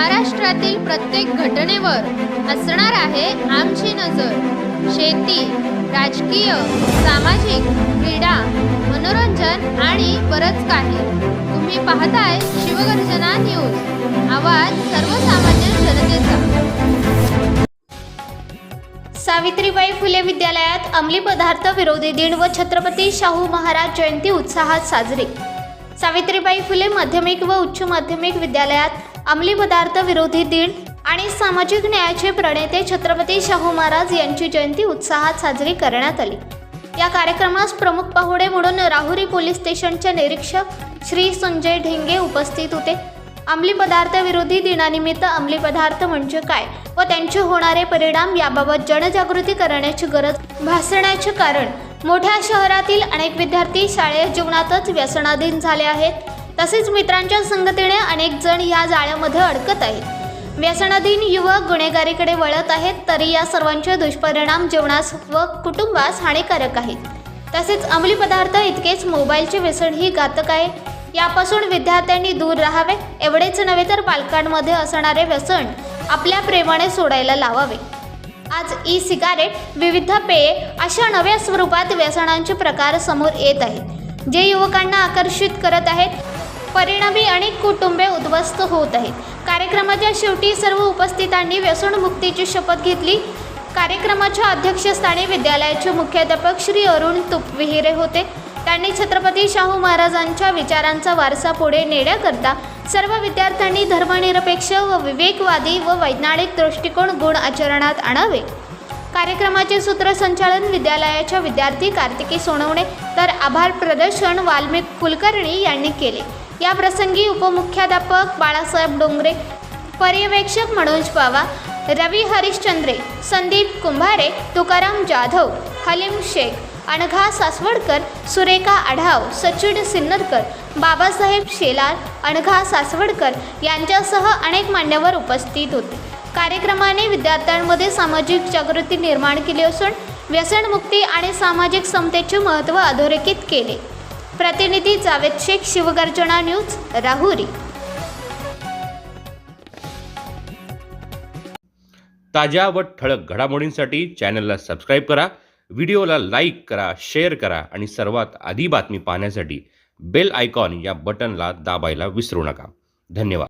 महाराष्ट्रातील प्रत्येक घटनेवर असणार आहे आमची नजर. शेती राजकीय सामाजिक क्रीडा मनोरंजन आणि बरंच काही. तुम्ही पाहताय शिवगर्जना न्यूज. आवाज सर्वसामान्य जनतेचा. सावित्रीबाई फुले विद्यालयात अंमली पदार्थ विरोधी दिन व छत्रपती शाहू महाराज जयंती उत्साहात साजरी. सावित्रीबाई फुले माध्यमिक व उच्च माध्यमिक विद्यालयात अंमली पदार्थ विरोधी दिन आणि सामाजिक न्यायाचे प्रणेते छत्रपती शाहू महाराज यांची जयंती उत्साहात साजरी करण्यात आली. या कार्यक्रमास प्रमुख पाहुणे म्हणून राहुरी पोलीस स्टेशनचे निरीक्षक श्री संजय ढेंगे उपस्थित होते. अंमली पदार्थ विरोधी दिनानिमित्त अंमली पदार्थ म्हणजे काय व त्यांचे होणारे परिणाम याबाबत जनजागृती करण्याची गरज भासण्याचे कारण. मोठ्या शहरातील अनेक विद्यार्थी शालेय जीवनातच व्यसनाधीन झाले आहेत. तसेच मित्रांच्या संगतीने अनेक जण या जाळ्यामध्ये अडकत आहेत. व्यसनाधीन युवक गुन्हेगारीकडे वळत आहेत तरी या सर्वांचे दुष्परिणाम जीवनास व कुटुंबास हानिकारक आहेत. तसेच अंमली पदार्थ इतकेच मोबाईलचे व्यसनही घातक आहे. यापासून विद्यार्थ्यांनी दूर राहावे एवढेच नव्हे तर पालकांमध्ये असणारे व्यसन आपल्या प्रेमाने सोडायला लावावे. आज ई सिगारेट विविध पेये अशा नव्या स्वरूपात व्यसनांचे प्रकार समोर येत आहेत जे युवकांना आकर्षित करत आहेत. परिणामी अनेक कुटुंबे उद्ध्वस्त होत आहेत. कार्यक्रमाच्या शेवटी सर्व उपस्थितांनी व्यसनमुक्तीची शपथ घेतली. कार्यक्रमाच्या अध्यक्षस्थानी विद्यालयाचे मुख्याध्यापक श्री अरुण तुपविहिरे होते. त्यांनी छत्रपती शाहू महाराजांच्या विचारांचा वारसा पुढे नेण्याकरता सर्व विद्यार्थ्यांनी धर्मनिरपेक्ष व विवेकवादी व वैज्ञानिक दृष्टिकोन गुण आचरणात आणावे. कार्यक्रमाचे सूत्रसंचालन विद्यालयाच्या विद्यार्थी कार्तिकी सोनवणे तर आभार प्रदर्शन वाल्मिक कुलकर्णी यांनी केले. या प्रसंगी उपमुख्याध्यापक बाळासाहेब डोंगरे पर्यवेक्षक मनोज बावा रवी हरिश्चंद्रे संदीप कुंभारे तुकाराम जाधव हलीम शेख अनघा सासवडकर सुरेखा आढाव सचिन सिन्नरकर बाबासाहेब शेलार अनघा सासवडकर यांच्यासह अनेक मान्यवर उपस्थित होते. कार्यक्रमाने विद्यार्थ्यांमध्ये सामाजिक जागृती निर्माण केली असून व्यसनमुक्ती आणि सामाजिक समतेचे महत्त्व अधोरेखित केले. प्रतिनिधी जावेद शेख शिवगर्जना न्यूज राहुरी. ताज्या व ठळक घडामोडींसाठी चॅनलला सबस्क्राईब करा व्हिडिओला लाईक करा शेअर करा आणि सर्वात आधी बातमी पाहण्यासाठी बेल आयकॉन या बटनला दाबायला विसरू नका. धन्यवाद.